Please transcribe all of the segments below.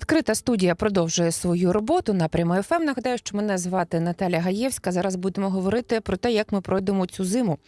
Відкрита студія продовжує свою роботу на прямий ФМ. Нагадаю, що мене звати Наталя Гаєвська. Зараз будемо говорити про те, як ми пройдемо цю зиму.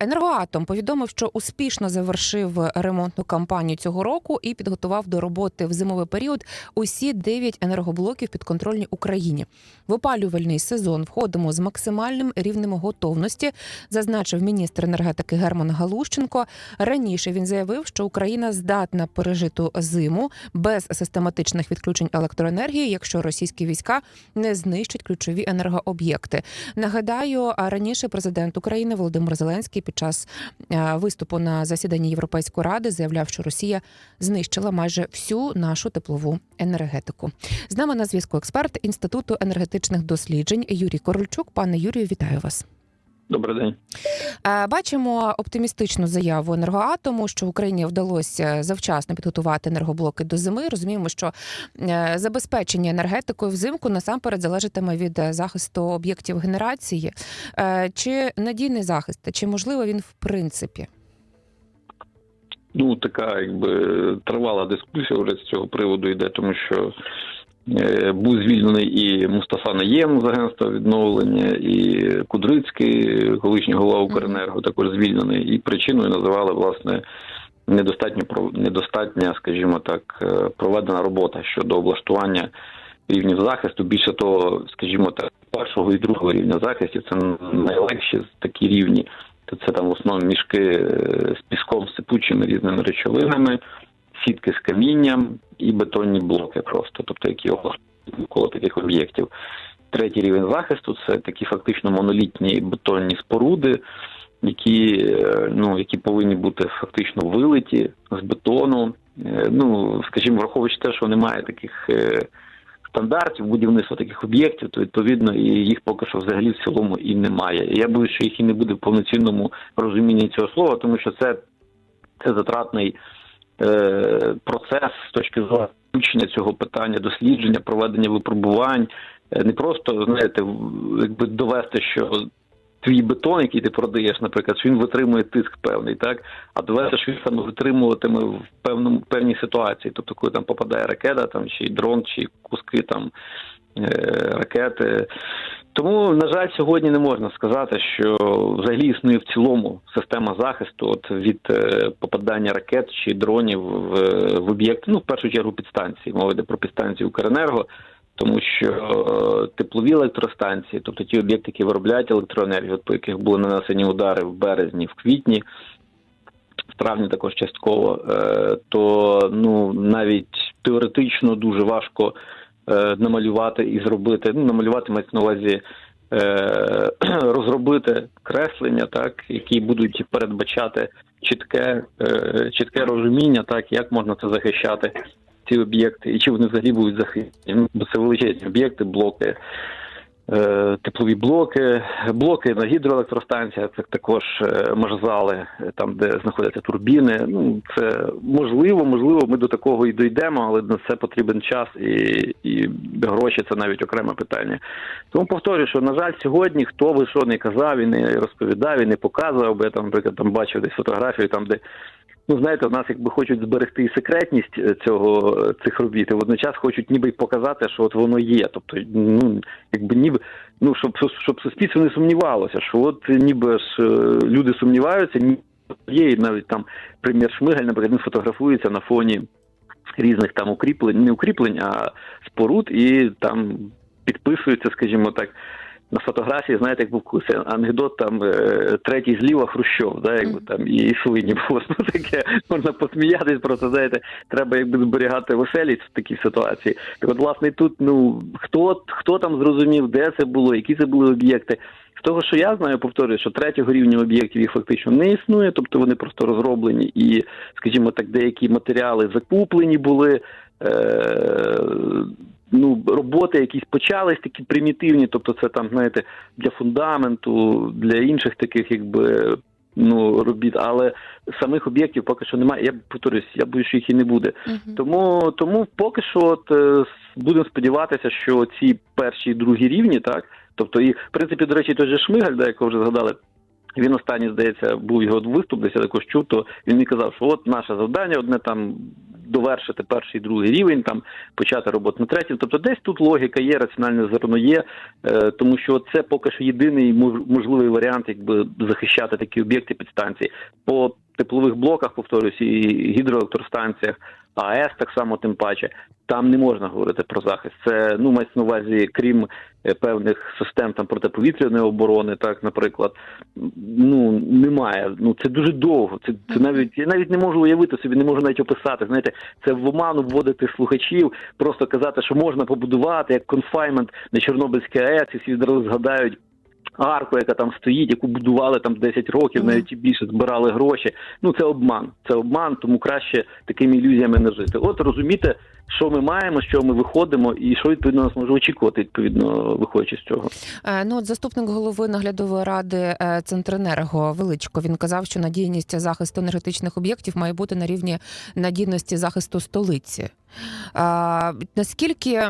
Енергоатом повідомив, що успішно завершив ремонтну кампанію цього року і підготував до роботи в зимовий період усі 9 енергоблоків підконтрольні Україні. В опалювальний сезон входимо з максимальним рівнем готовності, зазначив міністр енергетики Герман Галущенко. Раніше він заявив, що Україна здатна пережити зиму без систематичних відключень електроенергії, якщо російські війська не знищать ключові енергооб'єкти. Нагадаю, раніше президент України Володимир Зеленський під час е, виступу на засіданні Європейської ради заявляв, що Росія знищила майже всю нашу теплову енергетику. З нами на зв'язку експерт інституту енергетичних досліджень Юрій Корольчук. Пане Юрію, вітаю вас. Добрий день. Е, Бачимо оптимістичну заяву енергоатому, що Україні вдалося завчасно підготувати енергоблоки до зими. Розуміємо, що е, забезпечення енергетикою взимку насамперед залежатиме від е, захисту об'єктів генерації. Чи надійний захист, чи можливо він в принципі? Ну така якби тривала дискусія вже з цього приводу йде, тому що був звільнений і Мустафа Наєм з агентства відновлення, і Кудрицький, колишній голова Укренерго, також звільнений. І причиною називали власне недостатньо недостатня, скажімо так, е, проведена робота щодо облаштування рівнів захисту. Більше того, скажімо так, першого і другого рівня захисту це найлегші такі рівні. Це там в основному мішки е, з піском, сипучими різними речовинами, сітки з камінням і бетонні блоки просто, тобто які коло таких об'єктів. Третій рівень захисту це такі фактично монолітні бетонні споруди, які, е, ну, які повинні бути фактично вилиті з бетону. Е, Ну, скажімо, враховуючи те, що немає таких е, стандартів будівництва таких об'єктів, то відповідно і їх поки що взагалі в цілому і немає. Я боюсь, що їх і не буде в повноцінному розумінні цього слова, тому що це, це затратний процес з точки зору вивчення цього питання, дослідження, проведення випробувань. Е, Не просто знаєте, якби довести, що твій бетон, який ти продаєш, наприклад, що він витримує тиск певний, так а довести, що він саме витримуватиме в певному певній ситуації. Тобто, коли там попадає ракета, там чи дрон, чи куски там е, ракети. Тому, на жаль, сьогодні не можна сказати, що взагалі існує в цілому система захисту от від е, попадання ракет чи дронів в, в об'єкт, ну в першу чергу підстанції. Мова йде про підстанції Укренерго, тому що е, теплові електростанції, тобто ті об'єкти, які виробляють електроенергію, по яких були нанесені удари в березні, в квітні, в травні також частково, е, то ну навіть теоретично дуже важко е, намалювати і зробити. Ну, намалювати мається на увазі е, розробити креслення, так які будуть передбачати чітке, е, чітке розуміння, так як можна це захищати. Ці об'єкти, і чи вони взагалі будуть захищені? Ну, бо це величезні об'єкти, блоки, е, теплові блоки, блоки на гідроелектростанціях, це також е, е, там де знаходяться турбіни. Ну це можливо, можливо, ми до такого і дійдемо, але на це потрібен час і, і гроші це навіть окреме питання. Тому повторюю, що на жаль, сьогодні хто би що не казав і не розповідав, і не показував, бо я там, наприклад, там бачив десь фотографію, там де. Ну, знаєте, у нас якби хочуть зберегти і секретність е, цього е, цих робіт, і водночас хочуть ніби й показати, що от воно є. Тобто, ну якби ніби ну щоб щоб суспільство не сумнівалося, що от ніби ж е, люди сумніваються, ні є і навіть там прем'єр Шмигаль, наприклад, він фотографується на фоні різних там укріплень, не укріплень, а споруд, і там підписується, скажімо так. На фотографії, знаєте, як був це анекдот, там е, третій зліва Хрущов, да, якби там і свині було ну, таке, можна посміятись, просто знаєте, треба якби зберігати веселість в такій ситуації. Так от, власне, тут ну хто хто там зрозумів, де це було, які це були об'єкти. З того, що я знаю, повторюю, що третього рівня об'єктів їх фактично не існує, тобто вони просто розроблені і, скажімо так, деякі матеріали закуплені були. Ну, роботи якісь почались такі примітивні, тобто це там, знаєте, для фундаменту, для інших таких, якби. Ну, робіт, але самих об'єктів поки що немає. Я повторюсь, я боюсь, що їх і не буде. Мгм. Тому тому поки що от, е, будемо сподіватися, що ці перші і другі рівні, так тобто і в принципі, до речі, той же Шмигаль, да, якого вже згадали, Він останній, здається, був його виступ, десь я також чув, то він мені казав, що от наше завдання одне там довершити перший і другий рівень, там почати роботу на третій. Тобто, десь тут логіка є, раціональне зерно є, е, тому що це поки що єдиний мож- можливий варіант, якби захищати такі об'єкти підстанції по теплових блоках, повторюсь, і гідроелектростанціях, АЕС так само тим паче. Там не можна говорити про захист. Це ну мається на увазі, крім е, певних систем там протиповітряної оборони, так, наприклад, ну немає. Ну це дуже довго. Це, це навіть я навіть не можу уявити собі, не можу навіть описати. Знаєте, це в оману вводити слухачів, просто казати, що можна побудувати як конфаймент на Чорнобильській АЕС, і всі відразу згадають. Арку, яка там стоїть, яку будували там 10 років, навіть і більше збирали гроші. Ну це обман. Це обман, тому краще такими ілюзіями не жити. От розумієте, що ми маємо, з чого ми виходимо, і що відповідно нас може очікувати, відповідно, виходячи з цього. Е, Ну, от заступник голови наглядової ради е, Центренерго Величко він казав, що надійність захисту енергетичних об'єктів має бути на рівні надійності захисту столиці. А, наскільки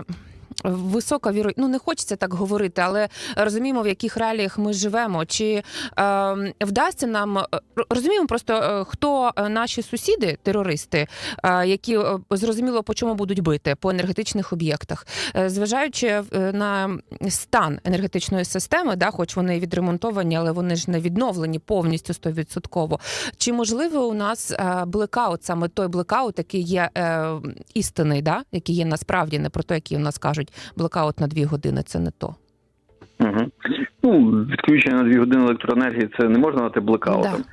висока віро... ну не хочеться так говорити, але розуміємо, в яких реаліях ми живемо. Чи е, вдасться нам е, розуміємо просто, е, хто е, наші сусіди, терористи, е, які зрозуміло по чому будуть бити по енергетичних об'єктах, Е, зважаючи на стан енергетичної системи, да, хоч вони відремонтовані, але вони ж не відновлені повністю 100%. Чи можливо у нас блекаут, саме той блекаут, який є е, істинний, да, який є насправді не про те, який у нас кажуть, блекаут на дві години це не то. Угу. Ну, відключення на дві години електроенергії це не можна назвати блекаутом.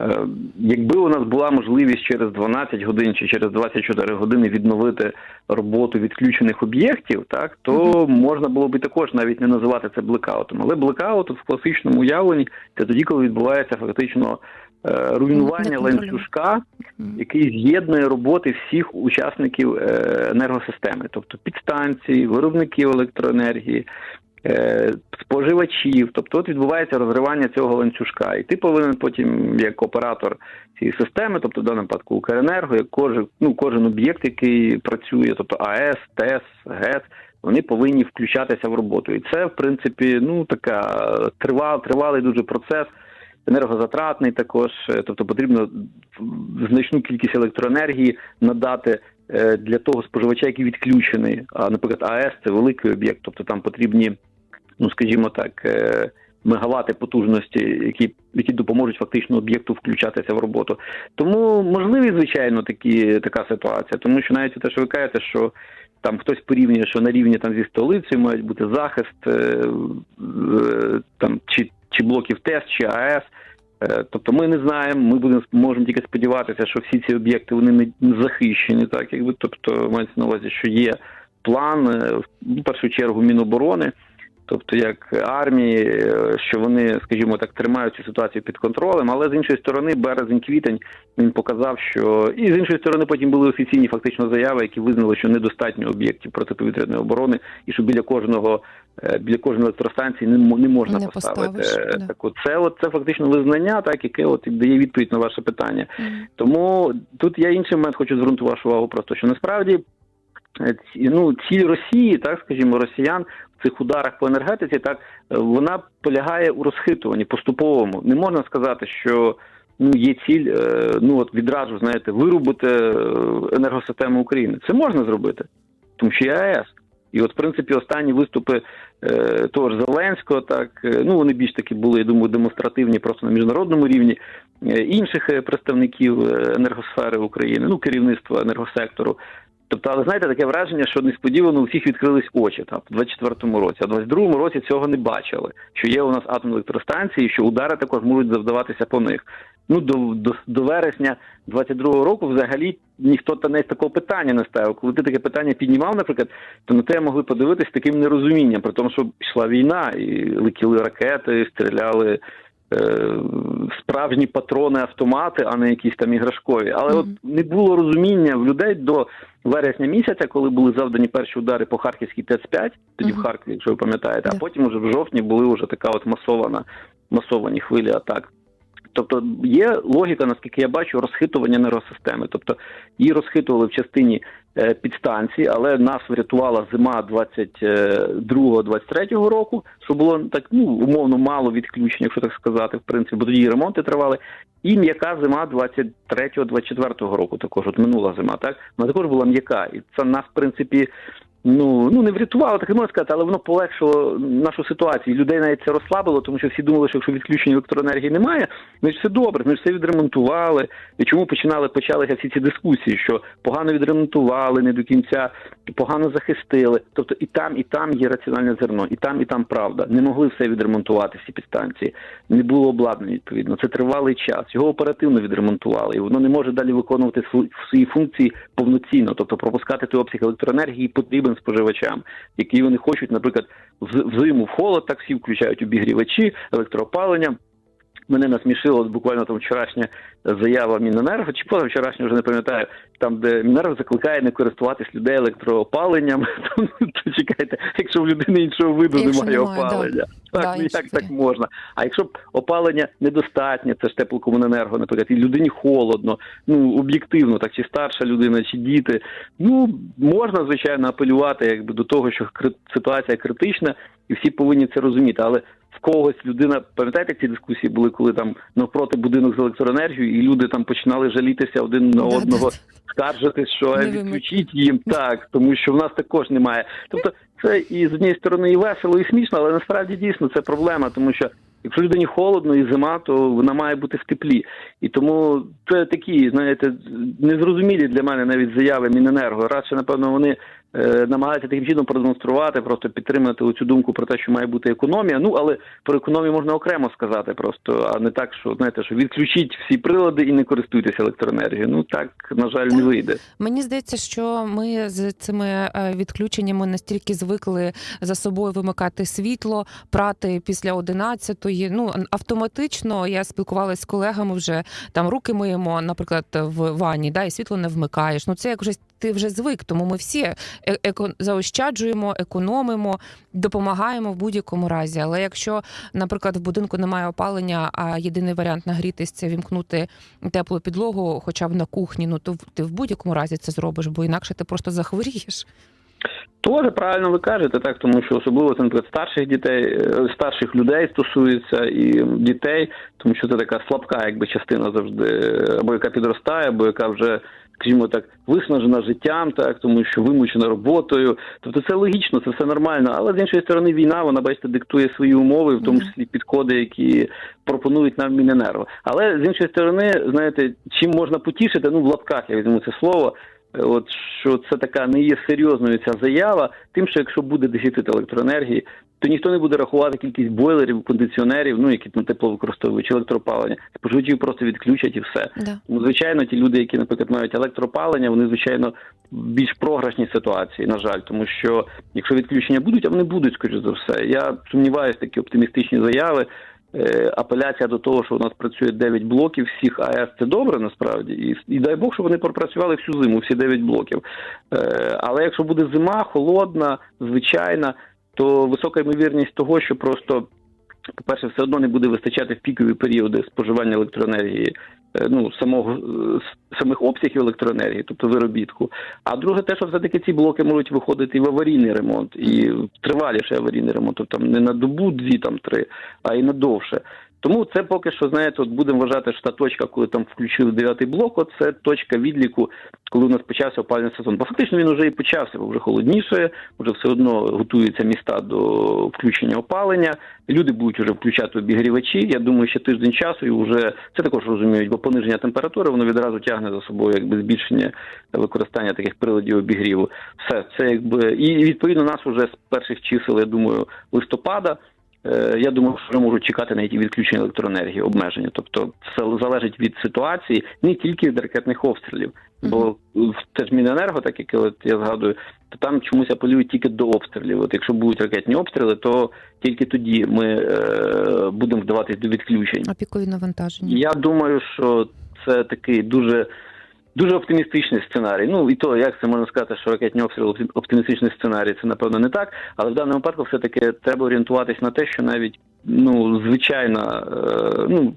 Е, Якби у нас була можливість через 12 годин чи через 24 години відновити роботу відключених об'єктів, так то можна було б також навіть не називати це блекаутом. Але блекаут в класичному уявленні це тоді, коли відбувається фактично руйнування ланцюжка, який з'єднує роботи всіх учасників е, енергосистеми, тобто підстанції, виробників електроенергії, е, споживачів. Тобто, от відбувається розривання цього ланцюжка, і ти повинен потім, як оператор цієї системи, тобто в даному випадку Укренерго, як кожен, ну, кожен об'єкт, який працює, тобто АЕС, ТЕС, ГЕС. Вони повинні включатися в роботу, і це в принципі ну така тривал, тривалий дуже процес енергозатратний також, е, тобто потрібно значну кількість електроенергії надати е, для того споживача, який відключений. А наприклад, АЕС це великий об'єкт, тобто там потрібні, ну скажімо так, е, мегавати потужності, які, які допоможуть фактично об'єкту включатися в роботу. Тому можливі, звичайно, такі така ситуація, тому що навіть те, що ви кажете, що там хтось порівнює, що на рівні там зі столицею мають бути захист там чи, чи блоків ТЕС, чи АЕС. Е, Тобто ми не знаємо, ми будемо можемо тільки сподіватися, що всі ці об'єкти вони не- захищені, так якби тобто мається на увазі, що є план е, в першу чергу Міноборони, тобто як армії, е, що вони, скажімо так, тримають цю ситуацію під контролем. Але з іншої сторони, березень-квітень він показав, що і з іншої сторони потім були офіційні фактично заяви, які визнали, що недостатньо об'єктів протиповітряної оборони, і що біля кожного е, біля кожної електростанції не, не можна Не поставити е, да. таку. Це от це фактично визнання, так яке от дає відповідь на ваше питання. Мгм. Тому тут я інший момент хочу звернути вашу увагу просто, що насправді ну, ціль Росії, так скажімо, росіян в цих ударах по енергетиці, так е, вона полягає у розхитуванні поступовому. Не можна сказати, що ну є ціль, е, ну от відразу знаєте, вирубити е, енергосистему України. Це можна зробити, тому що є АЕС. І от, в принципі, останні виступи е, того ж Зеленського, так е, ну вони більш таки були, я думаю, демонстративні просто на міжнародному рівні е, інших е, представників е, енергосфери України, ну керівництва енергосектору. Тобто, але знаєте, таке враження, що несподівано у всіх відкрились очі там в 24-му році, а в 22-му році цього не бачили. Що є у нас атомні електростанції, що удари також можуть завдаватися по них. Ну до, до, до вересня 22-го року взагалі ніхто та навіть такого питання не ставив. Коли ти таке питання піднімав, наприклад, то на те могли подивитись таким нерозумінням, при тому, що пішла війна, і летіли ракети, стріляли справжні патрони, автомати, а не якісь там іграшкові. Але от не було розуміння в людей до вересня місяця, коли були завдані перші удари по Харківській ТЕЦ-5, тоді в Харкові, якщо ви пам'ятаєте, Да. а потім уже в жовтні були вже така от масована, масовані хвилі атак. Тобто є логіка, наскільки я бачу, розхитування енергосистеми. Тобто її розхитували в частині е, підстанцій, але нас врятувала зима 22-23 року, що було так ну умовно мало відключень, якщо так сказати, в принципі, бо тоді ремонти тривали. І м'яка зима 23-24 року, також от минула зима, так вона також була м'яка, і це нас, в принципі, ну ну не врятувало, так не можна сказати, але воно полегшило нашу ситуацію. Людей навіть це розслабило, тому що всі думали, що якщо відключення електроенергії немає, значить все добре, значить все відремонтували. І чому починали почалися всі ці дискусії, що погано відремонтували, не до кінця погано захистили. Тобто і там, і там є раціональне зерно, і там, і там правда. Не могли все відремонтувати всі підстанції. Не було обладнання відповідно. Це тривалий час. Його оперативно відремонтували, і воно не може далі виконувати свої функції повноцінно, тобто пропускати той обсяг електроенергії потрібен споживачам, які вони хочуть, наприклад, в зиму в холод, таксі включають обігрівачі, електроопалення. Мене насмішило буквально там вчорашня заява Міненерго, чи позавчорашня, вже не пам'ятаю, там, де Міненерго закликає не користуватись людей електроопаленням. То чекайте, якщо в людини іншого виду Якщо немає немає, да. опалення. Так, Да, ну як так можна? А якщо б опалення недостатнє, це ж теплокомуненерго, наприклад, і людині холодно, ну об'єктивно, так чи старша людина, чи діти. Ну можна звичайно апелювати якби до того, що ситуація критична, і всі повинні це розуміти. Але когось людина, пам'ятаєте, ці дискусії були, коли там навпроти будинок з електроенергією, і люди там починали жалітися один на одного, скаржитись, скаржити, що «Е, вимикай». відключіть їм так, тому що в нас також немає. Тобто, це і з однієї сторони і весело, і смішно, але насправді дійсно це проблема, тому що. Якщо людині холодно і зима, то вона має бути в теплі. І тому це такі, знаєте, незрозумілі для мене навіть заяви Міненерго. Радше, напевно, вони е, намагаються таким чином продемонструвати, просто підтримати цю думку про те, що має бути економія. Ну але про економію можна окремо сказати, просто а не так, що знаєте, що відключіть всі прилади і не користуйтеся електроенергією. Ну так на жаль не вийде. Мені здається, що ми з цими е, відключеннями настільки звикли за собою вимикати світло, прати після 11-ї. Ну автоматично я спілкувалася з колегами вже там руки миємо, наприклад, в ванні, да, і світло не вмикаєш. Ну це як вже ти вже звик, тому ми всі е- еко- заощаджуємо, економимо, допомагаємо в будь-якому разі. Але якщо, наприклад, в будинку немає опалення, а єдиний варіант нагрітись це вімкнути теплу підлогу, хоча б на кухні, ну то ти в будь-якому разі це зробиш, бо інакше ти просто захворієш. Тоже правильно ви кажете, так тому що особливо це наприклад, старших дітей, е, старших людей стосується і дітей, тому що це така слабка, якби частина завжди, або яка підростає, або яка вже. Скажімо так, виснажена життям, так тому що вимучена роботою. Тобто це логічно, це все нормально. Але з іншої сторони, війна, вона бачите, диктує свої умови, в тому числі підходи, які пропонують нам Міненерго. Але з іншої сторони, знаєте, чим можна потішити, ну в лапках я візьму це слово. От що це така не є серйозною ця заява, тим, що якщо буде дефіцит електроенергії, то ніхто не буде рахувати кількість бойлерів, кондиціонерів, ну які на тепло використовують, чи електроопалення. Споживачів просто відключать і все. Да. Тому, звичайно, ті люди, які, наприклад, мають електроопалення, вони звичайно в більш програшній ситуації, на жаль, тому що якщо відключення будуть, а вони будуть, скоріш за все. Я сумніваюся, такі оптимістичні заяви. Е, Апеляція до того, що у нас працює 9 блоків всіх АЕС, це добре насправді, і, і дай Бог, щоб вони пропрацювали всю зиму, всі 9 блоків. Е, Але якщо буде зима, холодна, звичайна, то висока ймовірність того, що просто по-перше, все одно не буде вистачати в пікові періоди споживання електроенергії, е, ну самого е, самих обсягів електроенергії, тобто виробітку. А друге, те, що все-таки ці блоки можуть виходити і в аварійний ремонт, і в триваліший аварійний ремонт, тобто там не на добу, дві там три, а й на довше. Тому це поки що, знаєте, от будемо вважати, що та точка, коли там включили дев'ятий блок, от це точка відліку, коли у нас почався опалювальний сезон. Бо фактично він вже і почався, бо вже холодніше, вже все одно готуються міста до включення опалення. Люди будуть вже включати обігрівачі. Я думаю, ще тиждень часу і вже це також розуміють, бо пониження температури воно відразу тягне за собою якби збільшення використання таких приладів обігріву. Все це якби і відповідно нас вже з перших чисел, я думаю, листопада. Е, Я думаю, що можуть чекати на які відключення електроенергії, обмеження. Тобто це залежить від ситуації, не тільки від ракетних обстрілів. Бо в теж Міненерго, так як от я згадую, то там чомусь апелюють тільки до обстрілів. От якщо будуть ракетні обстріли, то тільки тоді ми е, будемо вдаватись до відключень. Опікові навантаження. Я думаю, що це такий дуже. Дуже оптимістичний сценарій. Ну і то, як це можна сказати, що ракетні обстріли оптимістичний сценарій, це напевно не так. Але в даному випадку все-таки треба орієнтуватись на те, що навіть ну звичайна, е, ну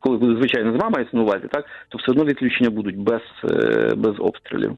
коли буде звичайна мається на увазі, так то все одно відключення будуть без, е, без обстрілів.